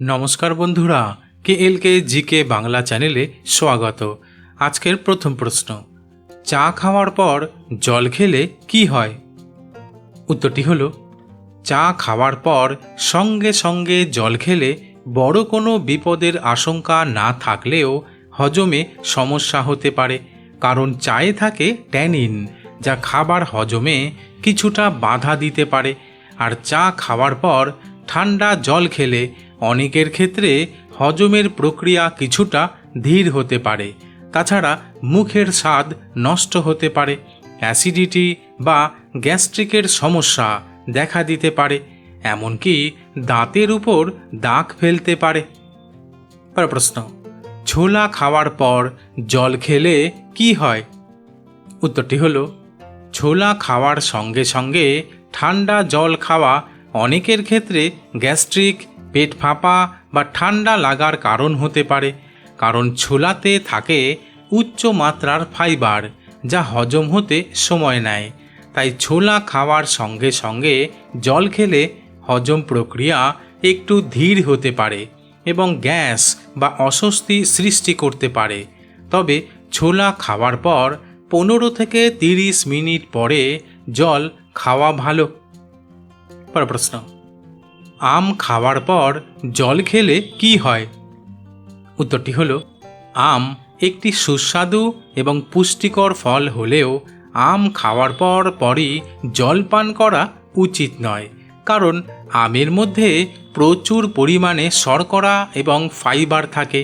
নমস্কার বন্ধুরা কে এল কে জি কে বাংলা চ্যানেলে স্বাগত। আজকের প্রথম প্রশ্ন, চা খাওয়ার পর জল খেলে কি হয়? উত্তরটি হল, চা খাওয়ার পর সঙ্গে সঙ্গে জল খেলে বড় কোনো বিপদের আশঙ্কা না থাকলেও হজমে সমস্যা হতে পারে, কারণ চায়ে থাকে ট্যানিন, যা খাবার হজমে কিছুটা বাধা দিতে পারে। আর চা খাওয়ার পর ঠান্ডা জল খেলে অনেকের ক্ষেত্রে হজমের প্রক্রিয়া কিছুটা ধীর হতে পারে। তাছাড়া মুখের স্বাদ নষ্ট হতে পারে, অ্যাসিডিটি বা গ্যাস্ট্রিকের সমস্যা দেখা দিতে পারে, এমনকি দাঁতের উপর দাগ ফেলতে পারে। প্রশ্ন, ছোলা খাওয়ার পর জল খেলে কি হয়? উত্তরটি হলো, ছোলা খাওয়ার সঙ্গে সঙ্গে ঠান্ডা জল খাওয়া অনেকের ক্ষেত্রে গ্যাস্ট্রিক, পেট ফাঁপা বা ঠান্ডা লাগার কারণ হতে পারে, কারণ ছোলাতে থাকে উচ্চ মাত্রার ফাইবার, যা হজম হতে সময় নেয়। তাই ছোলা খাওয়ার সঙ্গে সঙ্গে জল খেলে হজম প্রক্রিয়া একটু ধীর হতে পারে এবং গ্যাস বা অস্বস্তি সৃষ্টি করতে পারে। তবে ছোলা খাওয়ার পর পনেরো থেকে তিরিশ মিনিট পরে জল খাওয়া ভালো। পরের প্রশ্ন। আম খাওয়ার পর জল খেলে কি হয়? উত্তরটি হল, আম একটি সুস্বাদু এবং পুষ্টিকর ফল হলেও আম খাওয়ার পর পরই জল পান করা উচিত নয়, কারণ আমের মধ্যে প্রচুর পরিমাণে শর্করা এবং ফাইবার থাকে।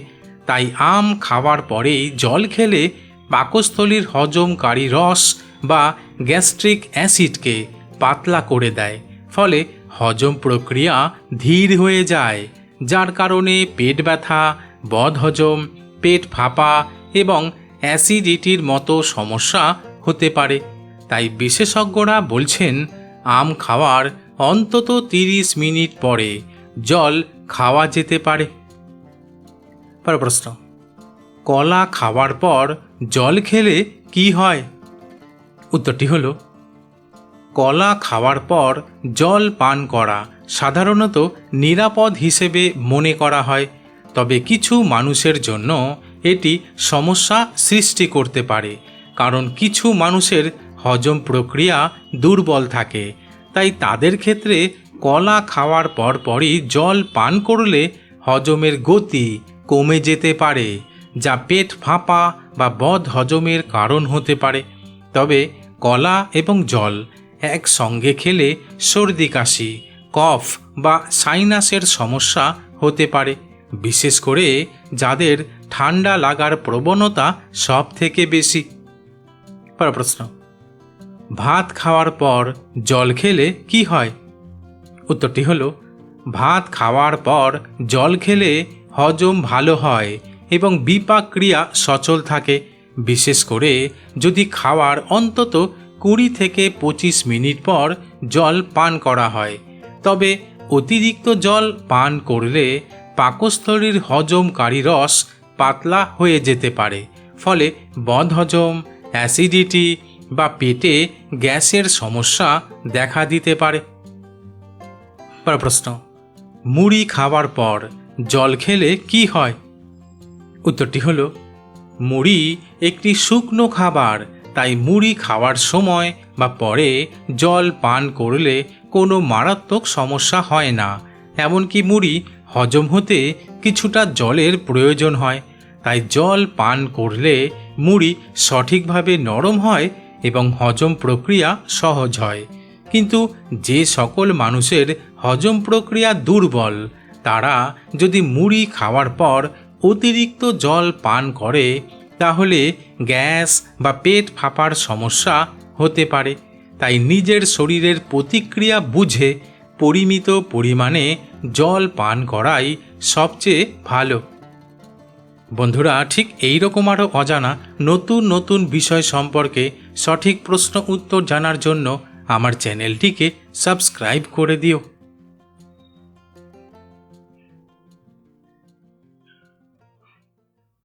তাই আম খাওয়ার পরেই জল খেলে পাকস্থলীর হজমকারী রস বা গ্যাস্ট্রিক অ্যাসিডকে পাতলা করে দেয়। ফলে হজম প্রক্রিয়া ধীর হয়ে যায়, যার কারণে পেট ব্যথা, বদহজম, পেট ফাঁপা এবং অ্যাসিডিটির মতো সমস্যা হতে পারে। তাই বিশেষজ্ঞরা বলছেন, আম খাওয়ার অন্তত তিরিশ মিনিট পরে জল খাওয়া যেতে পারে। প্রশ্ন, কলা খাওয়ার পর জল খেলে কি হয়? উত্তরটি হলো কলা খাওয়ার পর জল পান করা সাধারণত নিরাপদ হিসেবে মনে করা হয়, তবে কিছু মানুষের জন্য এটি সমস্যা সৃষ্টি করতে পারে, কারণ কিছু মানুষের হজম প্রক্রিয়া দুর্বল থাকে। তাই তাদের ক্ষেত্রে কলা খাওয়ার পরপরই জল পান করলে হজমের গতি কমে যেতে পারে, যা পেট ফাঁপা বা বদ হজমের কারণ হতে পারে। তবে কলা এবং জল একসঙ্গে খেলে সর্দি, কাশি, কফ বা সাইনাসের সমস্যা হতে পারে। বিশেষ করে যাদের ঠান্ডা লাগার প্রবণতা সব থেকে বেশি প্রশ্ন, ভাত খাওয়ার পর জল খেলে কি হয়? উত্তরটি হলো, ভাত খাওয়ার পর জল খেলে হজম ভালো হয় এবং বিপাক ক্রিয়া সচল থাকে। বিশেষ করে যদি খাওয়ার অন্তত কুড়ি থেকে পঁচিশ মিনিট পর জল পান করা হয়। তবে অতিরিক্ত জল পান করলে পাকস্থলীর হজমকারী রস পাতলা হয়ে যেতে পারে। ফলে বদহজম অ্যাসিডিটি বা পেটে গ্যাসের সমস্যা দেখা দিতে পারে। প্রশ্ন, মুড়ি খাওয়ার পর জল খেলে কি হয়? উত্তরটি হলো, মুড়ি একটি শুকনো খাবার তাই মুড়ি খাওয়ার সময় বা পরে জল পান করলে কোনো মারাত্মক সমস্যা হয় না। এমনকি মুড়ি হজম হতে কিছুটা জলের প্রয়োজন হয়। তাই জল পান করলে মুড়ি সঠিকভাবে নরম হয় এবং হজম প্রক্রিয়া সহজ হয়। কিন্তু যে সকল মানুষের হজম প্রক্রিয়া দুর্বল, তারা যদি মুড়ি খাওয়ার পর অতিরিক্ত জল পান করে তাহলে গ্যাস বা পেট ফাঁপার সমস্যা হতে পারে। তাই নিজের শরীরের প্রতিক্রিয়া বুঝে পরিমিত পরিমাণে জল পান করাই সবচেয়ে ভালো। বন্ধুরা, ঠিক এই রকম আরও অজানা নতুন নতুন বিষয় সম্পর্কে সঠিক প্রশ্ন উত্তর জানার জন্য আমার চ্যানেলটিকে সাবস্ক্রাইব করে দিও।